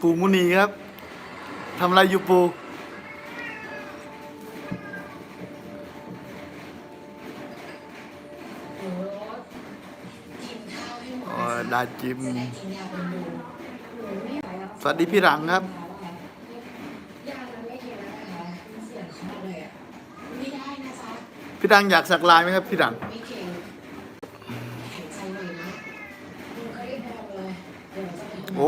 ปูมุนีครับทำอะไรอยู่ปูอ๋อดาจิม สวัสดีพี่หลังครับพี่ดังอยากสักลายไหมครับพี่ดัง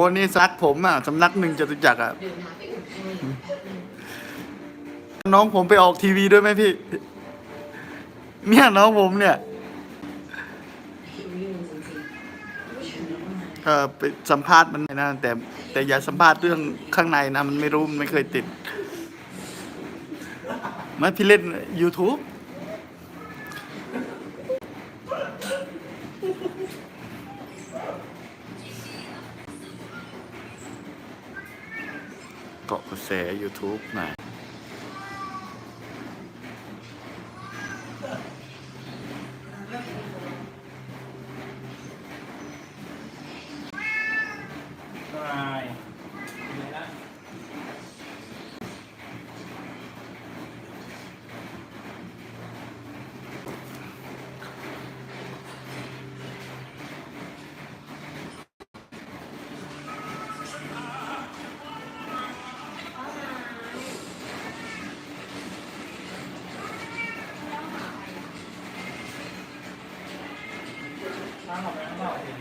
เราจะไปทำโอ้นี่ซักผมอะสำนักหนึ่งจตุจักรอะเดี๋ยวน้ำไปอุ่นให้แป๊บนึงน้องผมไปออกทีวีด้วยไหมพี่ เนี่ยน้องผมเนี่ยหิวอยู่จริงๆผู้ชายแล้วก็มาเออไปสัมภาษณ์มันนะแต่ แต่อย่าสัมภาษณ์เรื่องข้างในนะ มันไม่รู้ มันไม่เคยติดไมันพี่เล่น YouTube เกาะกระแส YouTube หน่อย Rồi. Vậy đó. ข้างออกไปข้างนอกสิ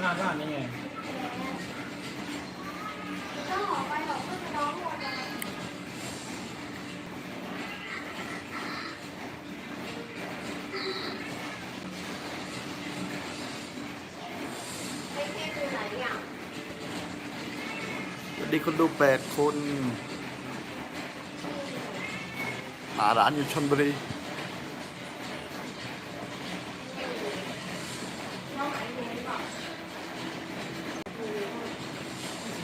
หน้าบ้านนี่ไง สวัส ดีคนดูแปดคนหาร้านอยู่ชนบุรี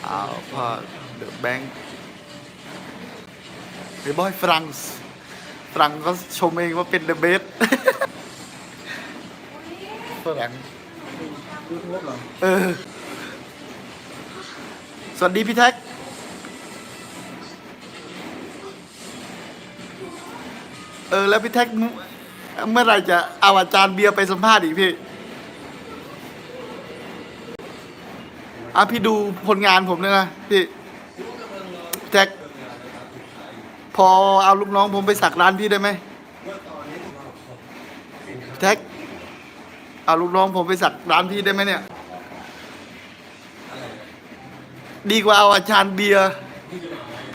อ้าวพอเดอะแบงค์เฮ้บอยฝรั่งส์ฝรั่งก็ชมเองว่าเป็นเดอะเบสฝรั่งยูทูบเหรอเออ สวัสดีพี่แท็ก เออ แล้วพี่แท็กเมื่อไรจะเอาอาจารย์เบียร์ไปสัมภาษณ์อีกพี่อะพี่ดูผลงานผมด้วยนะพี่แท็กพอเอาลูกน้องผมไปสักร้านพี่ได้ไหมแท็กเอาลูกน้องผมไปสักร้านพี่ได้ไหมเนี่ย ดีกว่าเอาอาจารย์เบียร์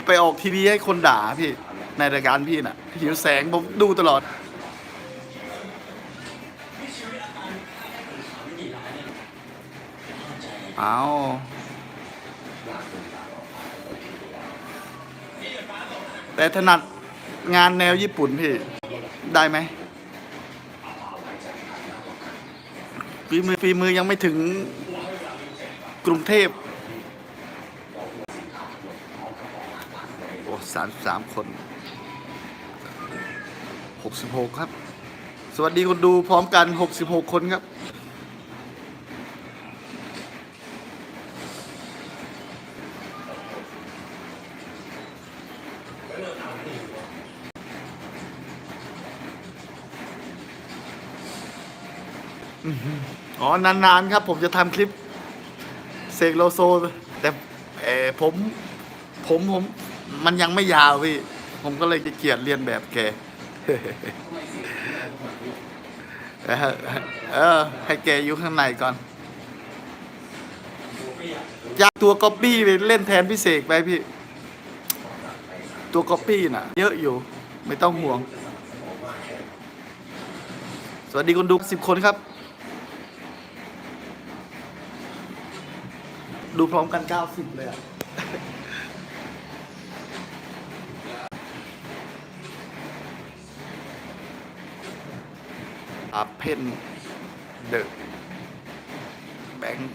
ไปออกทีวีให้คนด่าพี่ ในรายการพี่น่ะหิวแสงผมดูตลอด เอาแต่ถนัดงานแนวญี่ปุ่นพี่ ได้ไหมฝีมือฝีมือยังไม่ถึงกรุงเทพ โอ้ สามสามคนหกสิบหกครับ สวัสดีคนดูพร้อมกันหกสิบหกคนครับอ๋อ นาน ๆ ครับ ผมจะทำคลิปเสกโลโซ แต่เออผม ผม ผม มันยังไม่ยาวพี่ ผมก็เลยจะเกียดเรียนแบบแกเออเออ ให้แกอยู่ข้างในก่อนอยากตัวก๊อปปี้ไปเล่นแทนพี่เสกไปพี่ ตัวก๊อปปี้น่ะ เยอะอยู่ ไม่ต้องห่วง สวัสดีคนดูสิบคนครับ ดูพร้อมกันเก้าสิบเลยอะ อาเพนเดอะแบงค์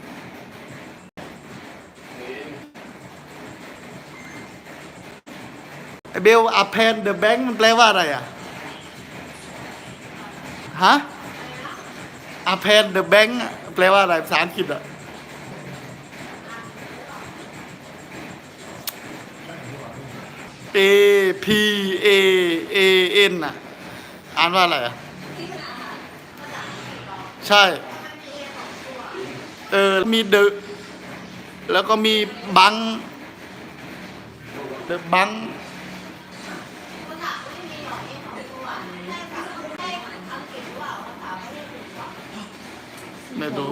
เบลอาเพนเดอะแบงค์มันแปลว่าอะไรอะ ฮะอาเพนเดอะแบงค์แปลว่าอะไรภาษาอังกฤษอะเอพีเอเอเอ็นอะ อ่านว่าอะไรอะ ใช่ เออ มีเดอะแล้วก็มีบังเดอะบังไม่รู้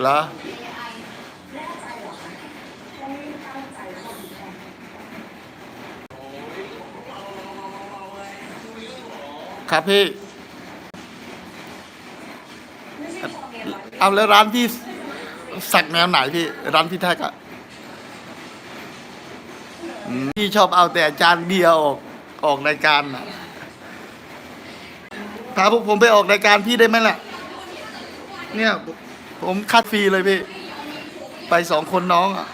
เหร ครับพี่ เอาแล้วร้านพี่สักแนวไหนพี่ ร้านพี่แท็กอะอืมพี่ชอบเอาแต่อาจารย์เบียร์ออกออกรายการอะพาพวกผมไปออกรายการพี่ได้ไหมล่ะ เนี่ย ผมคัดฟรีเลยพี่ ไปสองคนน้องอะ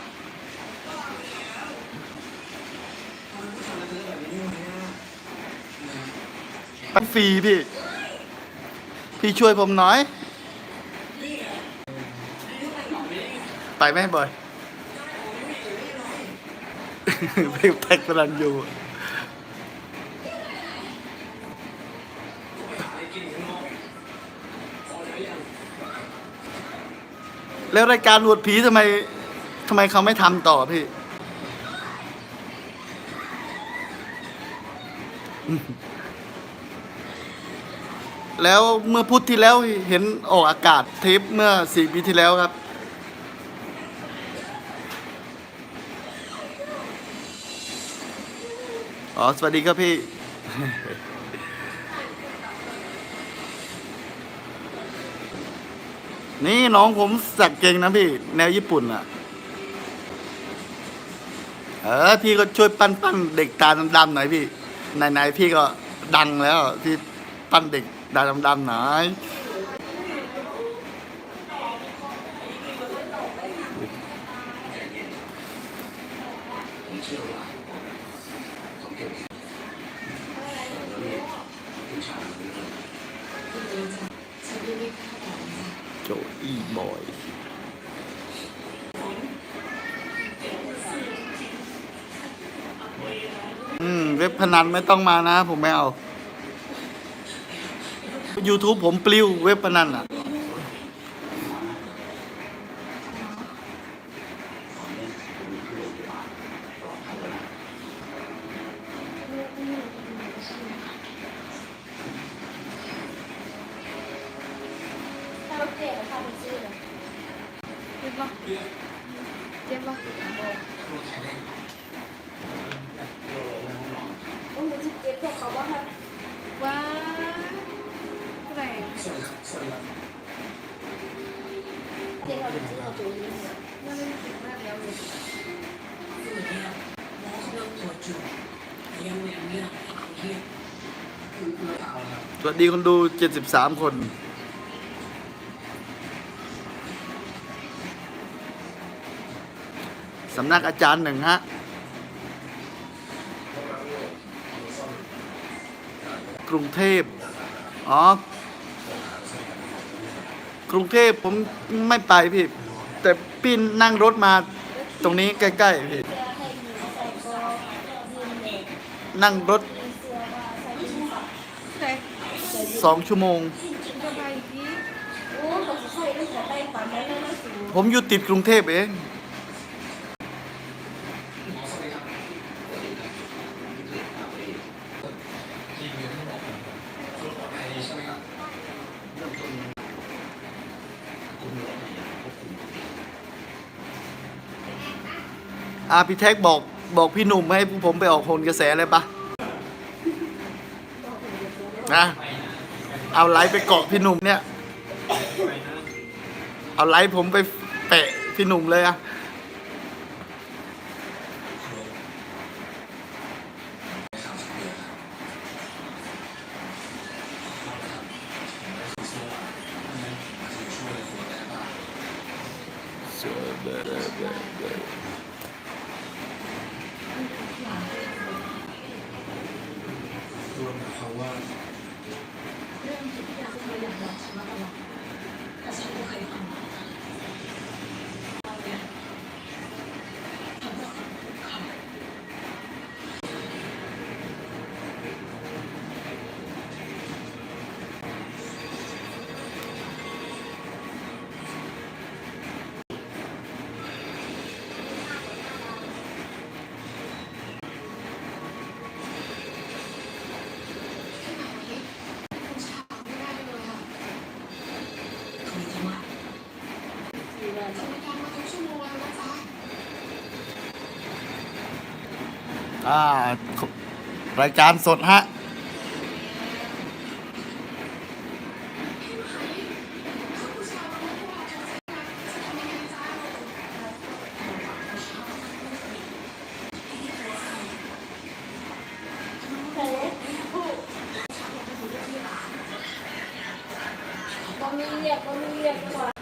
ไปฟรีพี่ พี่ช่วยผมหน่อยไปไหมบอยเพลแท็กพลันอยู่แล้วรายการหวดผีทำไมทำไมเขาไม่ทำต่อพี่ แล้วเมื่อพุธที่แล้วเห็นออกอากาศเทปเมื่อสี่ปีที่แล้วครับ อ๋อ สวัสดีครับพี่ นี่น้องผมสักเก่งนะพี่ แนวญี่ปุ่นอะ เออ พี่ก็ช่วยปั้นปั้นเด็กตาดำๆหน่อยพี่ไหนๆพี่ก็ดังแล้วพี่ปั้นเด็ก ตาดำๆหน่อยฉันไม่ได้คาดหวังจ้ะโจอีบอยอืม เว็บพนันไม่ต้องมานะ ผมไม่เอา YouTube ผมปลิวเว็บพนันอะ ถ้าเราเกลียดเราพาไปซื้อเลยเจ็บปะเจ็บปะโอ้ยมันจะเจ็บพวกเขาว่าครับว้าแรงเจ็บเราไปซื้อเอาตัวนี้เนี่ยมันไม่เจ็บมากแล้วเลย สวัสดีคนดู 73 คน สำนักอาจารย์หนึ่งฮะ กรุงเทพ อ๋อ กรุงเทพผมไม่ไปพี่ แต่พี่นั่งรถมาตรงนี้ใกล้ๆพี่นั่งรถสองชั่วโมง ผมอยู่ติดกรุงเทพเอง อาพี่แท็กบอกบอกพี่หนุ่มให้ผมไปออกโหนกระแสเลยปะนะเอาไลฟ์ไปเกาะพี่หนุ่มเนี่ย เอาไลฟ์ผมไปแปะพี่หนุ่มเลยอะเ好啊。我养了，行， อ่ารายการสดฮะก็มีเรียกก็มีเรียกก่อน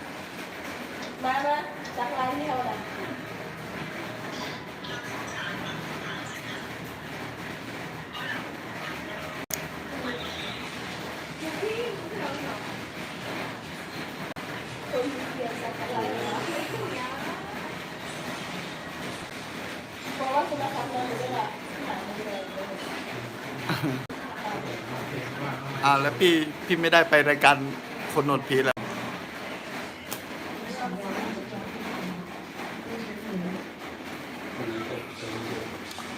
มามาจักไรเที่ยวนะ บอกว่าคุณมาทำอะไรด้วยล่ะ อ่าแล้วพี่พี่ไม่ได้ไปรายการคนโนดพีแล้ว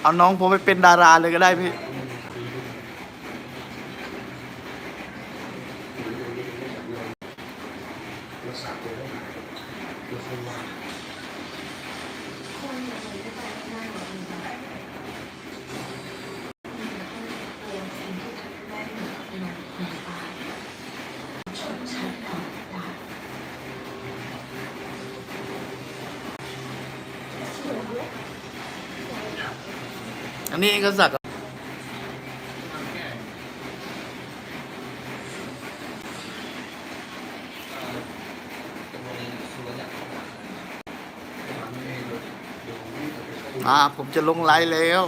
เอาน้องผมไปเป็นดาราเลยก็ได้พี่ นี้ก็สักอ่าผมจะลงไลน์แล้ว